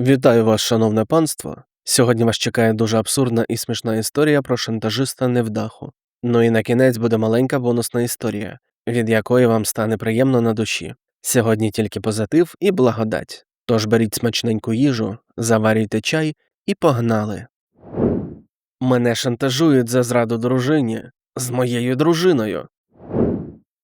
Вітаю вас, шановне панство. Сьогодні вас чекає дуже абсурдна і смішна історія про шантажиста невдаху. Ну і на кінець буде маленька бонусна історія, від якої вам стане приємно на душі. Сьогодні тільки позитив і благодать. Тож беріть смачненьку їжу, заварюйте чай і погнали. Мене шантажують за зраду дружині з моєю дружиною.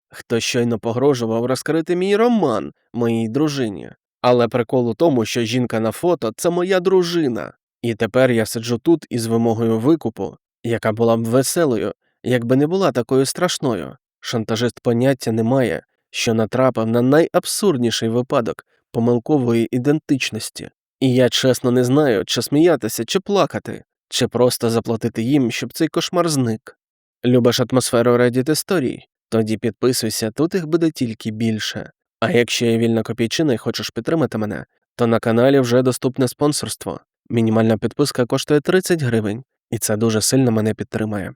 Хто щойно погрожував розкрити мій роман моїй дружині. Але прикол у тому, що жінка на фото це моя дружина. І тепер я сиджу тут із вимогою викупу, яка була б веселою, якби не була такою страшною. Шантажист поняття не має, що натрапив на найабсурдніший випадок помилкової ідентичності. І я чесно не знаю, чи сміятися, чи плакати, чи просто заплатити їм, щоб цей кошмар зник. Любиш атмосферу Reddit історій? Тоді підписуйся, тут їх буде тільки більше. А якщо є вільна копійчина і хочеш підтримати мене, то на каналі вже доступне спонсорство. Мінімальна підписка коштує 30 гривень, і це дуже сильно мене підтримає.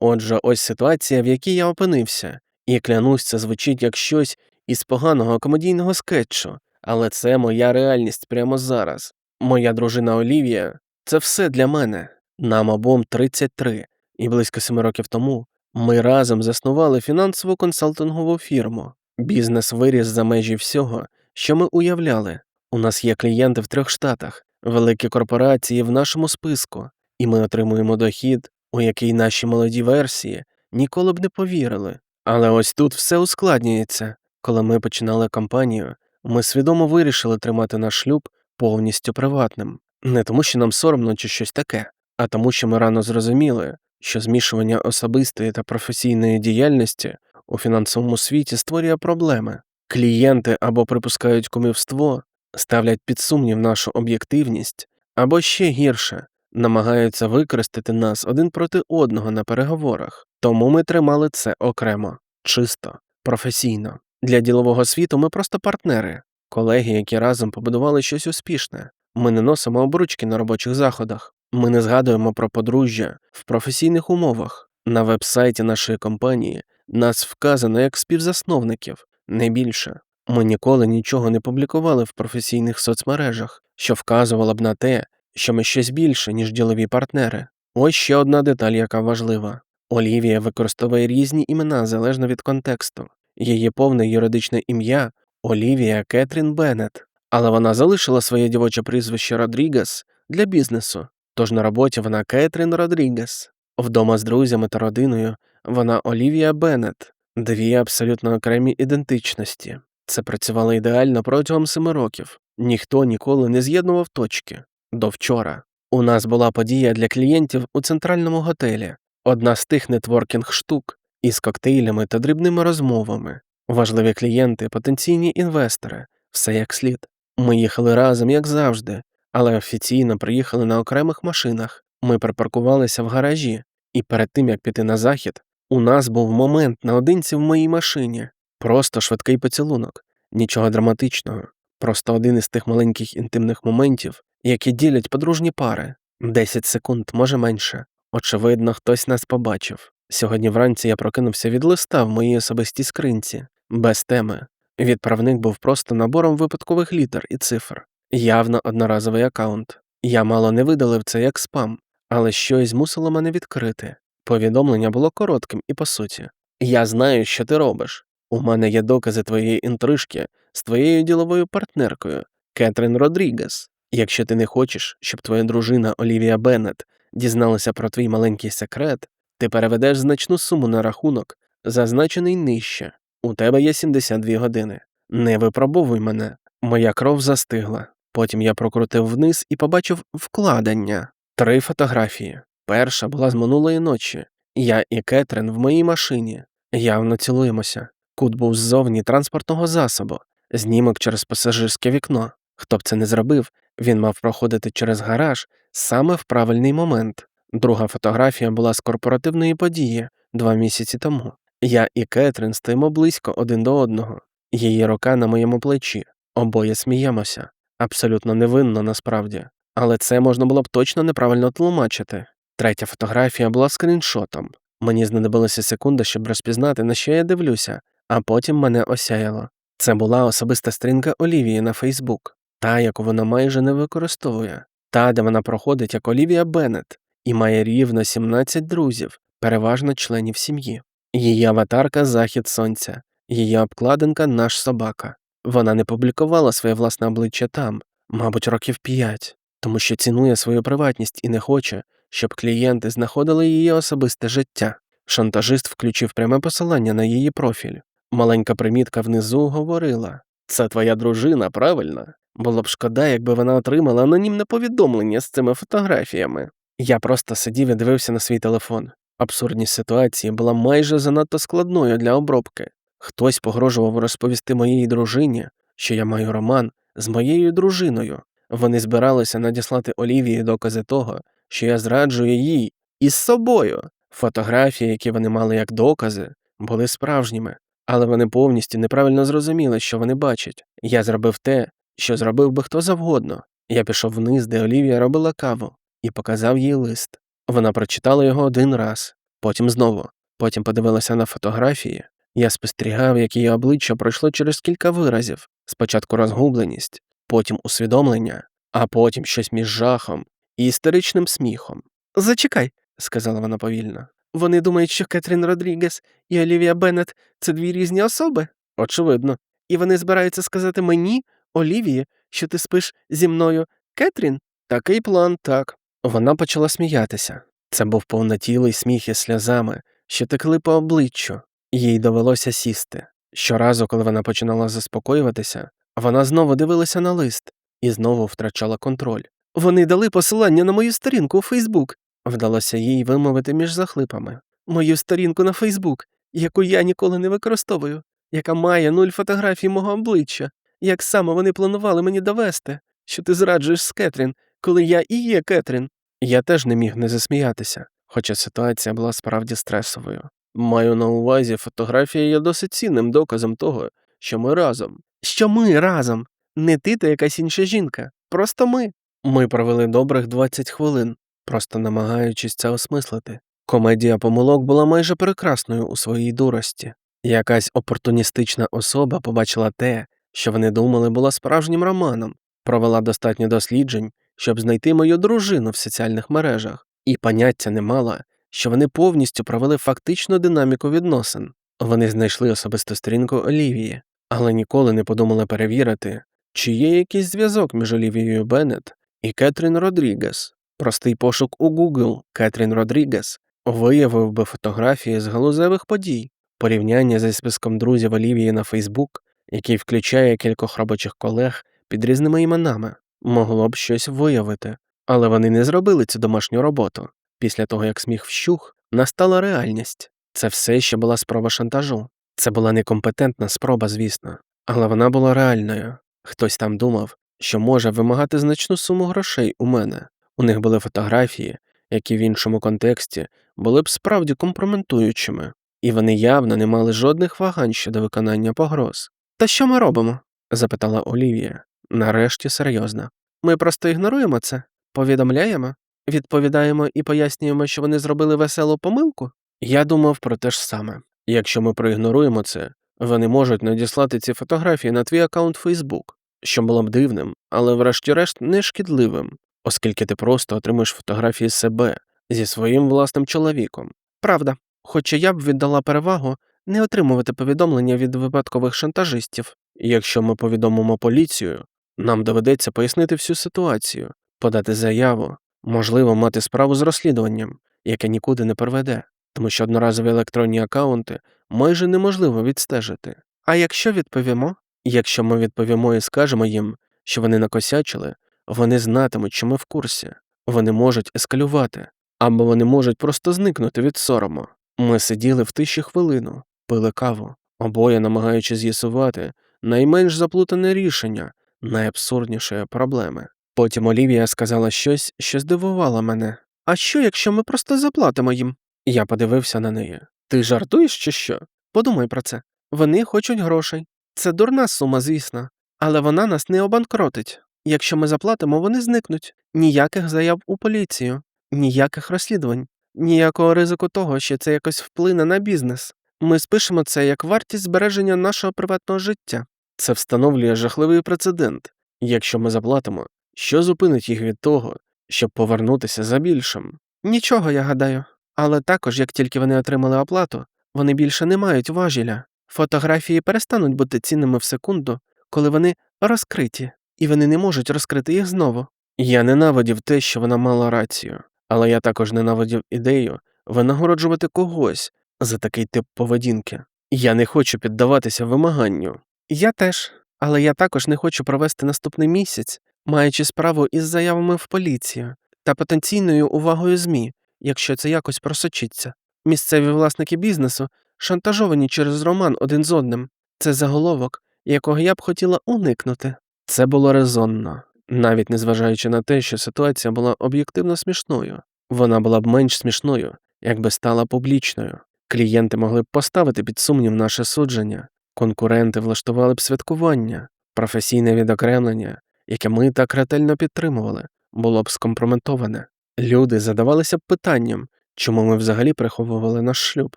Отже, ось ситуація, в якій я опинився, і клянусь, це звучить як щось із поганого комедійного скетчу, але це моя реальність прямо зараз. Моя дружина Олівія це все для мене. Нам обом 33, і близько 7 років тому ми разом заснували фінансову консалтингову фірму. Бізнес виріс за межі всього, що ми уявляли. У нас є клієнти в трьох штатах, великі корпорації в нашому списку, і ми отримуємо дохід, у який наші молоді версії ніколи б не повірили. Але ось тут все ускладнюється. Коли ми починали кампанію, ми свідомо вирішили тримати наш шлюб повністю приватним, не тому, що нам соромно чи щось таке, а тому, що ми рано зрозуміли, що змішування особистої та професійної діяльності у фінансовому світі створює проблеми. Клієнти або припускають кумівство, ставлять під сумнів нашу об'єктивність, або ще гірше намагаються використати нас один проти одного на переговорах. Тому ми тримали це окремо, чисто, професійно. Для ділового світу ми просто партнери, колеги, які разом побудували щось успішне. Ми не носимо обручки на робочих заходах, ми не згадуємо про подружжя в професійних умовах. На вебсайті нашої компанії нас вказано як співзасновників, не більше. Ми ніколи нічого не публікували в професійних соцмережах, що вказувало б на те, що ми щось більше, ніж ділові партнери. Ось ще одна деталь, яка важлива. Олівія використовує різні імена залежно від контексту. Її повне юридичне ім'я Олівія Кетрін Беннет, але вона залишила своє дівоче прізвище Родрігес для бізнесу, тож на роботі вона Кетрін Родрігес. Вдома з друзями та родиною вона Олівія Беннет, дві абсолютно окремі ідентичності. Це працювало ідеально протягом семи років. Ніхто ніколи не з'єднував точки. До вчора. У нас була подія для клієнтів у центральному готелі, одна з тих нетворкінг штук із коктейлями та дрібними розмовами. Важливі клієнти, потенційні інвестори, все як слід. Ми їхали разом, як завжди, але офіційно приїхали на окремих машинах. Ми припаркувалися в гаражі, і перед тим як піти на захід, у нас був момент наодинці в моїй машині, просто швидкий поцілунок, нічого драматичного, просто один із тих маленьких інтимних моментів, які ділять подружні пари. 10 секунд, може менше. Очевидно, хтось нас побачив. Сьогодні вранці я прокинувся від листа в моїй особистій скринці, без теми. Відправник був просто набором випадкових літер і цифр, явно одноразовий аккаунт. Я мало не видалив це як спам, але щось змусило мене відкрити. Повідомлення було коротким і по суті. Я знаю, що ти робиш. У мене є докази твоєї інтрижки з твоєю діловою партнеркою Кетрін Родрігес. Якщо ти не хочеш, щоб твоя дружина Олівія Беннет дізналася про твій маленький секрет, ти переведеш значну суму на рахунок, зазначений нижче. У тебе є 72 години. Не випробовуй мене. Моя кров застигла. Потім я прокрутив вниз і побачив вкладення. Три фотографії. Перша була з минулої ночі. Я і Кетрин в моїй машині. Явно цілуємося. Кут був ззовні транспортного засобу, знімок через пасажирське вікно. Хто б це не зробив, він мав проходити через гараж саме в правильний момент. Друга фотографія була з корпоративної події два місяці тому. Я і Кетрин стоїмо близько один до одного, її рука на моєму плечі, обоє сміємося. Абсолютно невинно насправді, але це можна було б точно неправильно тлумачити. Третя фотографія була скріншотом. Мені знадобилася секунда, щоб розпізнати, на що я дивлюся, а потім мене осяяло. Це була особиста сторінка Олівії на Фейсбук. та, яку вона майже не використовує, та, де вона проходить як Олівія Беннет і має рівно 17 друзів, переважно членів сім'ї. Її аватарка захід сонця, її обкладинка наш собака. Вона не публікувала своє власне обличчя там, мабуть, років п'ять, тому що цінує свою приватність і не хоче, щоб клієнти знаходили її особисте життя. Шантажист включив пряме посилання на її профіль. Маленька примітка внизу говорила Це твоя дружина, правильно? Було б шкода, якби вона отримала анонімне повідомлення з цими фотографіями. Я просто сидів і дивився на свій телефон. Абсурдність ситуації була майже занадто складною для обробки. Хтось погрожував розповісти моїй дружині, що я маю роман з моєю дружиною. Вони збиралися надіслати Олівії докази того, що я зраджую їй із собою. Фотографії, які вони мали як докази, були справжніми, але вони повністю неправильно зрозуміли, що вони бачать. Я зробив те, що зробив би хто завгодно. Я пішов вниз, де Олівія робила каву, і показав їй лист. Вона прочитала його один раз, потім знову, потім подивилася на фотографії. Я спостерігав, як її обличчя пройшло через кілька виразів спочатку розгубленість, потім усвідомлення, а потім щось між жахом і істеричним сміхом. Зачекай, сказала вона повільно. Вони думають, що Кетрін Родрігес і Олівія Беннет – це дві різні особи. Очевидно. І вони збираються сказати мені, Олівії, що ти спиш зі мною, Кетрін? Такий план, так. Вона почала сміятися. Це був повнотілий сміх із сльозами, що текли по обличчю. Їй довелося сісти. Щоразу, коли вона починала заспокоюватися, вона знову дивилася на лист і знову втрачала контроль. Вони дали посилання на мою сторінку у Фейсбук. Вдалося їй вимовити між захлипами. Мою сторінку на Фейсбук, яку я ніколи не використовую, яка має нуль фотографій мого обличчя. Як саме вони планували мені довести, що ти зраджуєш з Кетрін, коли я і є Кетрін. Я теж не міг не засміятися, хоча ситуація була справді стресовою. Маю на увазі, фотографія є досить цінним доказом того, що ми разом. Що ми разом? Не ти та якась інша жінка, просто ми. Ми провели добрих 20 хвилин, просто намагаючись це осмислити. Комедія помилок була майже прекрасною у своїй дурості. Якась опортуністична особа побачила те, що вони думали було справжнім романом, провела достатньо досліджень, щоб знайти мою дружину в соціальних мережах, і поняття не мала, що вони повністю провели фактичну динаміку відносин. Вони знайшли особисту сторінку Олівії, але ніколи не подумали перевірити, чи є якийсь зв'язок між Олівією Беннет і Кетрін Родрігес. Простий пошук у Google Кетрін Родрігес виявив би фотографії з галузевих подій, порівняння зі списком друзів Олівії на Фейсбук, який включає кількох робочих колег під різними іменами, могло б щось виявити, але вони не зробили цю домашню роботу. Після того, як сміх вщух, настала реальність. Це все ще була спроба шантажу. Це була некомпетентна спроба, звісно, але вона була реальною. Хтось там думав, що може вимагати значну суму грошей у мене. У них були фотографії, які в іншому контексті були б справді компроментуючими, і вони явно не мали жодних вагань щодо виконання погроз. Та що ми робимо? запитала Олівія, нарешті серйозно. Ми просто ігноруємо це, повідомляємо, відповідаємо і пояснюємо, що вони зробили веселу помилку. Я думав про те ж саме. Якщо ми проігноруємо це, вони можуть надіслати ці фотографії на твій аккаунт Facebook, що було б дивним, але врешті-решт не шкідливим, оскільки ти просто отримуєш фотографії себе зі своїм власним чоловіком. Правда, хоча я б віддала перевагу не отримувати повідомлення від випадкових шантажистів. Якщо ми повідомимо поліцію, нам доведеться пояснити всю ситуацію, подати заяву, можливо, мати справу з розслідуванням, яке нікуди не приведе, тому що одноразові електронні акаунти майже неможливо відстежити. А якщо відповімо? Якщо ми відповімо і скажемо їм, що вони накосячили, вони знатимуть, що ми в курсі, вони можуть ескалювати, або вони можуть просто зникнути від сорому. Ми сиділи в тиші хвилину, пили каву, обоє намагаючись з'ясувати найменш заплутане рішення найабсурднішої проблеми. Потім Олівія сказала щось, що здивувало мене. А що, якщо ми просто заплатимо їм? Я подивився на неї. Ти жартуєш чи що? Подумай про це. Вони хочуть грошей. Це дурна сума, звісно, але вона нас не обанкротить. Якщо ми заплатимо, вони зникнуть. Ніяких заяв у поліцію, ніяких розслідувань, ніякого ризику того, що це якось вплине на бізнес. Ми спишемо це як вартість збереження нашого приватного життя. Це встановлює жахливий прецедент, Якщо ми заплатимо, що зупинить їх від того, щоб повернутися за більшим? Нічого, я гадаю. Але також, як тільки вони отримали оплату, вони більше не мають важіля. Фотографії перестануть бути цінними в секунду, коли вони розкриті, і вони не можуть розкрити їх знову. Я ненавидів те, що вона мала рацію, але я також ненавидів ідею винагороджувати когось за такий тип поведінки. Я не хочу піддаватися вимаганню. Я теж, але я також не хочу провести наступний місяць, маючи справу із заявами в поліцію та потенційною увагою ЗМІ, якщо це якось просочиться. Місцеві власники бізнесу шантажовані через роман один з одним. Це заголовок, якого я б хотіла уникнути. Це було резонно, навіть незважаючи на те, що ситуація була об'єктивно смішною. Вона була б менш смішною, якби стала публічною. Клієнти могли б поставити під сумнів наше судження, конкуренти влаштували б святкування, професійне відокремлення, яке ми так ретельно підтримували, було б скомпрометоване. Люди задавалися б питанням, чому ми взагалі приховували наш шлюб.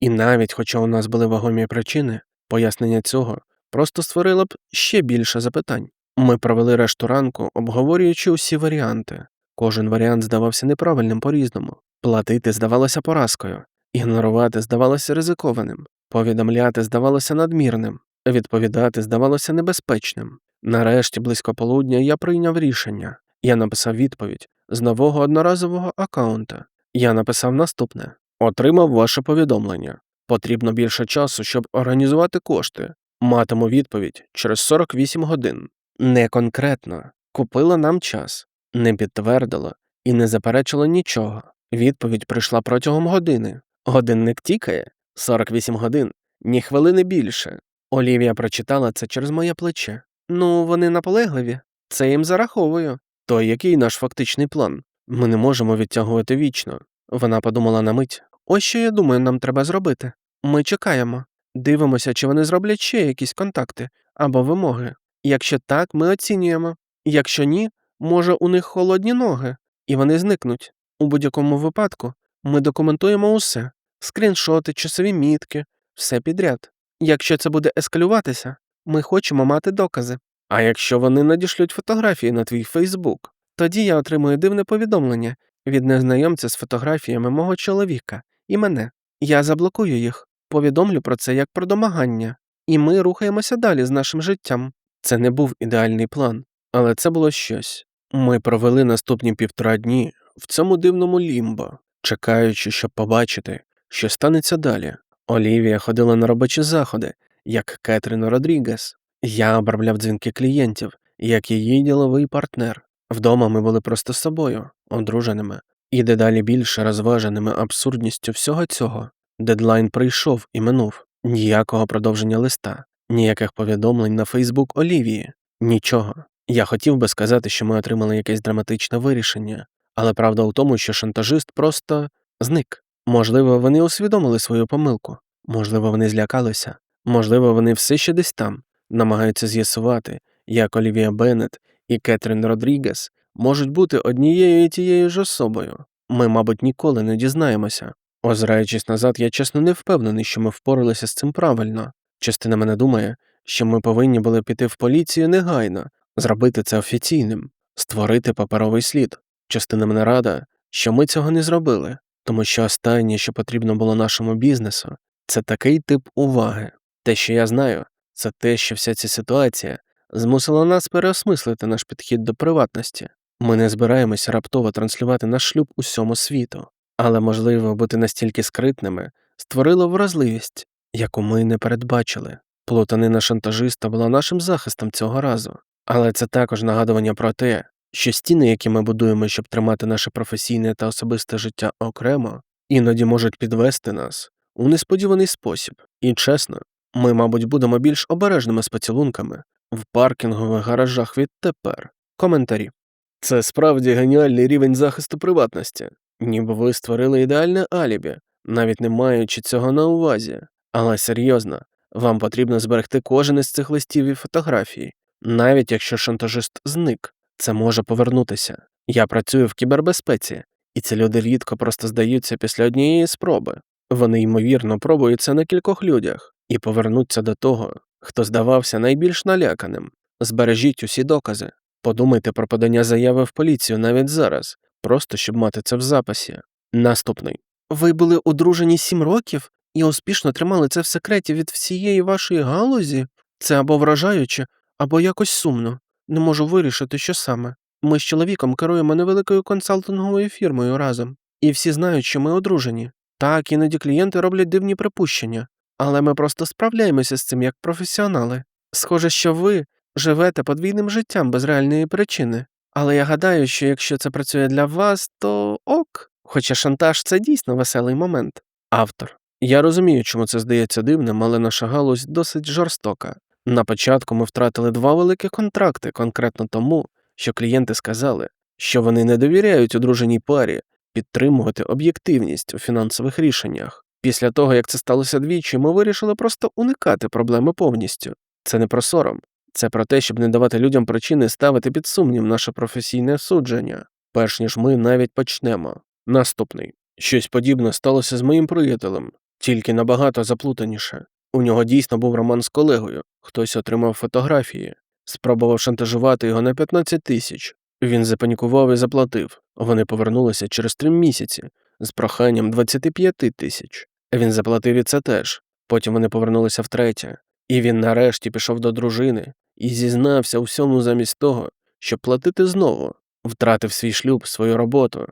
І навіть, хоча у нас були вагомі причини, пояснення цього просто створило б ще більше запитань. Ми провели решту ранку, обговорюючи усі варіанти. Кожен варіант здавався неправильним по різному. Платити здавалося поразкою, ігнорувати здавалося ризикованим, повідомляти здавалося надмірним, відповідати здавалося небезпечним. Нарешті, близько полудня, я прийняв рішення. Я написав відповідь з нового одноразового аккаунта. Я написав наступне: Отримав ваше повідомлення. Потрібно більше часу, щоб організувати кошти. Матиму відповідь через 48 годин. Не конкретно купило нам час, не підтвердило і не заперечило нічого. Відповідь прийшла протягом години. Годинник тікає 48 годин, ні хвилини більше. Олівія прочитала це через моє плече. Ну, вони наполегливі, це їм зараховую. То який наш фактичний план? Ми не можемо відтягувати вічно. Вона подумала на мить. Ось що я думаю, нам треба зробити. Ми чекаємо, дивимося, чи вони зроблять ще якісь контакти або вимоги. Якщо так, ми оцінюємо. Якщо ні, може, у них холодні ноги, і вони зникнуть. У будь-якому випадку ми документуємо усе скріншоти, часові мітки, все підряд. Якщо це буде ескалюватися, ми хочемо мати докази. А якщо вони надішлють фотографії на твій Фейсбук, тоді я отримую дивне повідомлення від незнайомця з фотографіями мого чоловіка і мене. Я заблокую їх, повідомлю про це як про домагання, і ми рухаємося далі з нашим життям. Це не був ідеальний план, але це було щось. Ми провели наступні півтора дні в цьому дивному лімбо, чекаючи, щоб побачити, що станеться далі. Олівія ходила на робочі заходи, як Кетрін Родрігес. Я обробляв дзвінки клієнтів, як її діловий партнер. Вдома ми були просто собою, одруженими, і дедалі більше розваженими абсурдністю всього цього. Дедлайн прийшов і минув ніякого продовження листа, ніяких повідомлень на Фейсбук Олівії, нічого. Я хотів би сказати, що ми отримали якесь драматичне вирішення, але правда у тому, що шантажист просто зник. Можливо, вони усвідомили свою помилку, можливо, вони злякалися, можливо, вони все ще десь там, намагаються з'ясувати, як Олівія Беннет і Кетрін Родрігес можуть бути однією і тією ж особою. Ми, мабуть, ніколи не дізнаємося. Озираючись назад, я чесно не впевнений, що ми впоралися з цим правильно. Частина мене думає, що ми повинні були піти в поліцію негайно, зробити це офіційним, створити паперовий слід. Частина мене рада, що ми цього не зробили, тому що останнє, що потрібно було нашому бізнесу, це такий тип уваги. Те, що я знаю, це те, що вся ця ситуація змусила нас переосмислити наш підхід до приватності. Ми не збираємося раптово транслювати наш шлюб усьому світу, але, можливо, бути настільки скритними створило вразливість, яку ми не передбачили. Плутанина шантажиста була нашим захистом цього разу, але це також нагадування про те, що стіни, які ми будуємо, щоб тримати наше професійне та особисте життя окремо, іноді можуть підвести нас у несподіваний спосіб. І чесно, ми, мабуть, будемо більш обережними з поцілунками в паркінгових гаражах відтепер. Коментарі. Це справді геніальний рівень захисту приватності, ніби ви створили ідеальне алібі, навіть не маючи цього на увазі. Але серйозно, вам потрібно зберегти кожен із цих листів і фотографій, навіть якщо шантажист зник, це може повернутися. Я працюю в кібербезпеці, і ці люди рідко просто здаються після однієї спроби. Вони ймовірно пробують це на кількох людях і повернуться до того, хто здавався найбільш наляканим. Збережіть усі докази. Подумайте про подання заяви в поліцію навіть зараз, просто щоб мати це в записі. Наступний. Ви були одружені сім років і успішно тримали це в секреті від всієї вашої галузі? Це або вражаюче, або якось сумно. Не можу вирішити, що саме. Ми з чоловіком керуємо невеликою консалтинговою фірмою разом, і всі знають, що ми одружені. Так, іноді клієнти роблять дивні припущення, але ми просто справляємося з цим як професіонали. Схоже, що ви живете подвійним життям без реальної причини. Але я гадаю, що якщо це працює для вас, то ок. Хоча шантаж це дійсно веселий момент. Автор. Я розумію, чому це здається дивним, але наша галузь досить жорстока. На початку ми втратили два великі контракти конкретно тому, що клієнти сказали, що вони не довіряють одруженій парі підтримувати об'єктивність у фінансових рішеннях. Після того, як це сталося двічі, ми вирішили просто уникати проблеми повністю. Це не про сором, це про те, щоб не давати людям причини ставити під сумнів наше професійне судження, перш ніж ми навіть почнемо. Наступний щось подібне сталося з моїм приятелем, тільки набагато заплутаніше. У нього дійсно був роман з колегою, хтось отримав фотографії, спробував шантажувати його на 15 тисяч. Він запанікував і заплатив. Вони повернулися через три місяці з проханням 25 тисяч. Він заплатив і це теж. Потім вони повернулися втретє. І він нарешті пішов до дружини і зізнався у всьому замість того, щоб платити знову, втратив свій шлюб, свою роботу.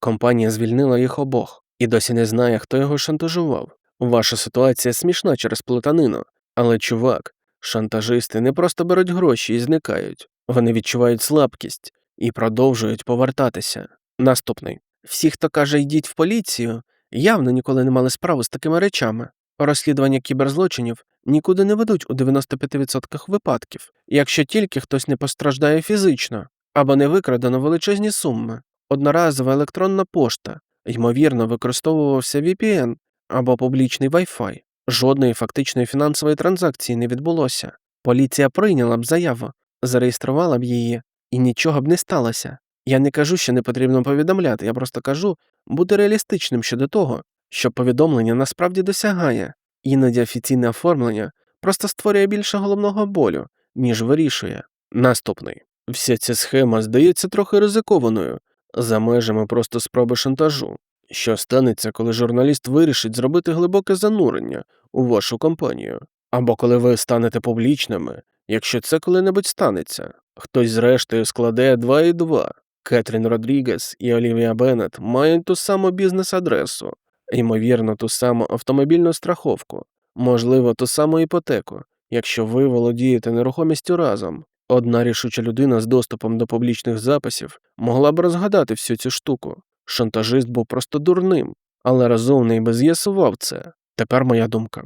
Компанія звільнила їх обох і досі не знає, хто його шантажував. Ваша ситуація смішна через плутанину, але чувак, шантажисти не просто беруть гроші і зникають, вони відчувають слабкість і продовжують повертатися. Наступний всі, хто каже, йдіть в поліцію, явно ніколи не мали справу з такими речами. Розслідування кіберзлочинів нікуди не ведуть у 95% випадків, якщо тільки хтось не постраждає фізично або не викрадено величезні суми. Одноразова електронна пошта, ймовірно, використовувався VPN або публічний Wi-Fi. Жодної фактичної фінансової транзакції не відбулося. Поліція прийняла б заяву, зареєструвала б її, і нічого б не сталося. Я не кажу, що не потрібно повідомляти, я просто кажу бути реалістичним щодо того, що повідомлення насправді досягає, іноді офіційне оформлення просто створює більше головного болю, ніж вирішує. Наступний. Вся ця схема здається трохи ризикованою, за межами просто спроби шантажу. Що станеться, коли журналіст вирішить зробити глибоке занурення у вашу компанію, або коли ви станете публічними, якщо це коли-небудь станеться, хтось зрештою складе 2 і 2. Кетрін Родрігес і Олівія Беннет мають ту саму бізнес-адресу, ймовірно, ту саму автомобільну страховку, можливо, ту саму іпотеку, якщо ви володієте нерухомістю разом. Одна рішуча людина з доступом до публічних записів могла б розгадати всю цю штуку. Шантажист був просто дурним, але розумний би з'ясував це. Тепер моя думка.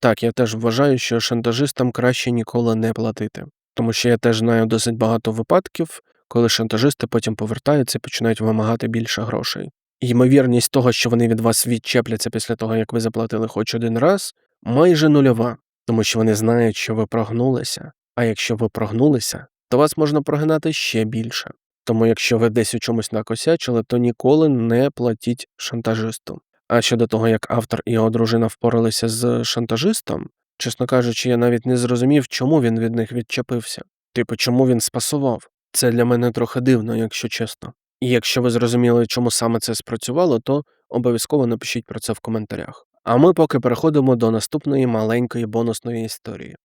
Так, я теж вважаю, що шантажистам краще ніколи не платити, тому що я теж знаю досить багато випадків, коли шантажисти потім повертаються і починають вимагати більше грошей. Ймовірність того, що вони від вас відчепляться після того, як ви заплатили хоч один раз, майже нульова, тому що вони знають, що ви прогнулися, а якщо ви прогнулися, то вас можна прогнати ще більше. Тому якщо ви десь у чомусь накосячили, то ніколи не платіть шантажисту. А щодо того, як автор і його дружина впоралися з шантажистом, чесно кажучи, я навіть не зрозумів, чому він від них відчепився. Типу, чому він спасував. Це для мене трохи дивно, якщо чесно. І якщо ви зрозуміли, чому саме це спрацювало, то обов'язково напишіть про це в коментарях. А ми поки переходимо до наступної маленької бонусної історії.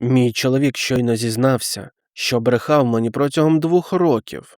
Мій чоловік щойно зізнався, що брехав мені протягом двох років.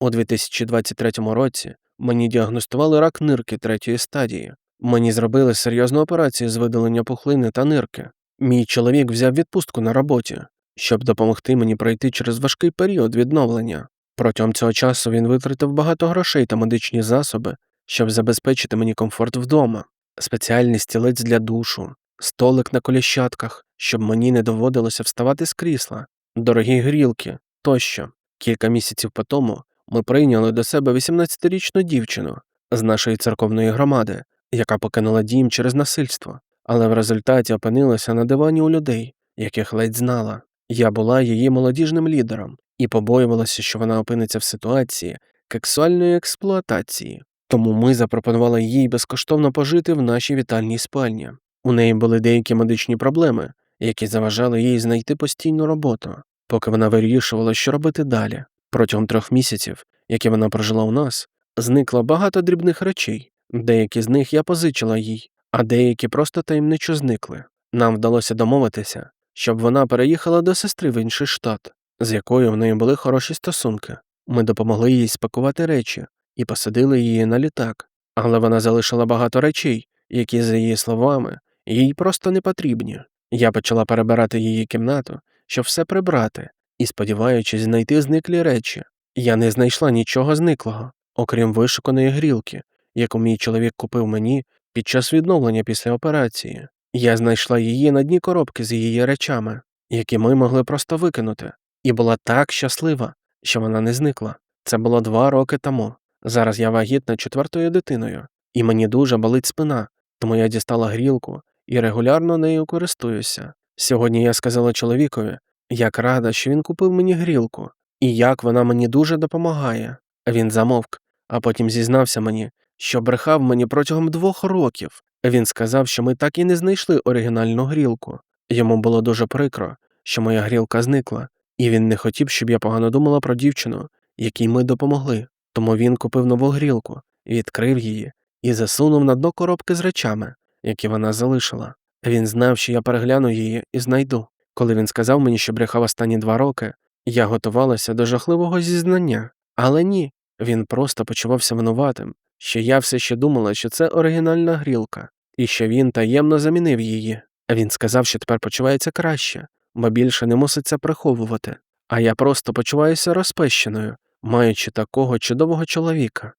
У 2023 році мені діагностували рак нирки третьої стадії. Мені зробили серйозну операцію з видалення пухлини та нирки. Мій чоловік взяв відпустку на роботі, щоб допомогти мені пройти через важкий період відновлення. Протягом цього часу він витратив багато грошей та медичні засоби, щоб забезпечити мені комфорт вдома, спеціальний стілець для душу, столик на коліщатках, щоб мені не доводилося вставати з крісла, дорогі грілки тощо. Кілька місяців по тому ми прийняли до себе 18-річну дівчину з нашої церковної громади, яка покинула дім через насильство, але в результаті опинилася на дивані у людей, яких ледь знала. Я була її молодіжним лідером і побоювалася, що вона опиниться в ситуації сексуальної експлуатації. Тому ми запропонували їй безкоштовно пожити в нашій вітальній спальні. У неї були деякі медичні проблеми, які заважали їй знайти постійну роботу. поки вона вирішувала, що робити далі. Протягом трьох місяців, які вона прожила у нас, зникло багато дрібних речей. Деякі з них я позичила їй, а деякі просто таємничо зникли. Нам вдалося домовитися, щоб вона переїхала до сестри в інший штат, з якою в неї були хороші стосунки. Ми допомогли їй спакувати речі і посадили її на літак, але вона залишила багато речей, які, за її словами, їй просто не потрібні. Я почала перебирати її кімнату, щоб все прибрати, і, сподіваючись знайти зниклі речі, я не знайшла нічого зниклого, окрім вишуканої грілки, яку мій чоловік купив мені під час відновлення після операції. Я знайшла її на дні коробки з її речами, які ми могли просто викинути, і була так щаслива, що вона не зникла. Це було два роки тому. Зараз я вагітна четвертою дитиною, і мені дуже болить спина, тому я дістала грілку і регулярно нею користуюся. Сьогодні я сказала чоловікові, як рада, що він купив мені грілку, і як вона мені дуже допомагає. Він замовк, а потім зізнався мені, що брехав мені протягом двох років. Він сказав, що ми так і не знайшли оригінальну грілку. Йому було дуже прикро, що моя грілка зникла, і він не хотів, щоб я погано думала про дівчину, якій ми допомогли. Тому він купив нову грілку, відкрив її і засунув на дно коробки з речами, які вона залишила. Він знав, що я перегляну її і знайду. Коли він сказав мені, що брехав останні два роки, я готувалася до жахливого зізнання, але ні, він просто почувався винуватим, що я все ще думала, що це оригінальна грілка, і що він таємно замінив її. Він сказав, що тепер почувається краще, бо більше не мусить це приховувати, а я просто почуваюся розпещеною, маючи такого чудового чоловіка.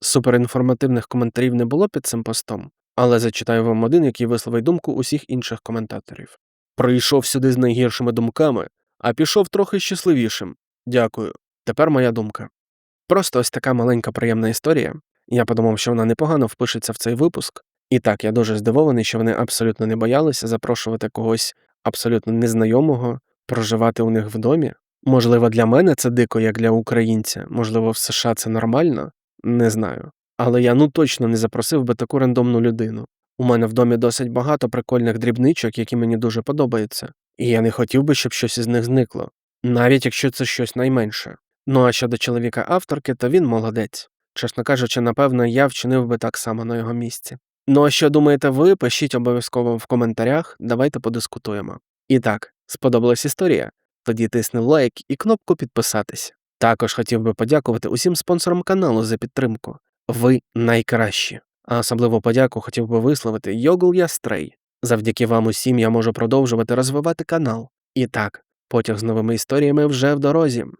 Суперінформативних коментарів не було під цим постом, але зачитаю вам один, який висловить думку усіх інших коментаторів. Прийшов сюди з найгіршими думками, а пішов трохи щасливішим. Дякую. Тепер моя думка. Просто ось така маленька приємна історія. Я подумав, що вона непогано впишеться в цей випуск. І так, я дуже здивований, що вони абсолютно не боялися запрошувати когось абсолютно незнайомого, проживати у них в домі. Можливо, для мене це дико, як для українця, можливо, в США це нормально, не знаю. Але я ну точно не запросив би таку рандомну людину. У мене в домі досить багато прикольних дрібничок, які мені дуже подобаються, і я не хотів би, щоб щось із них зникло, навіть якщо це щось найменше. Ну а щодо чоловіка авторки, то він молодець. Чесно кажучи, напевно, я вчинив би так само на його місці. Ну а що думаєте ви, пишіть обов'язково в коментарях, давайте подискутуємо. І так, сподобалась історія? Тоді тисни лайк і кнопку підписатись. Також хотів би подякувати усім спонсорам каналу за підтримку. Ви найкращі. А особливу подяку хотів би висловити Йогл Ястрей. Завдяки вам усім я можу продовжувати розвивати канал. І так, потяг з новими історіями вже в дорозі.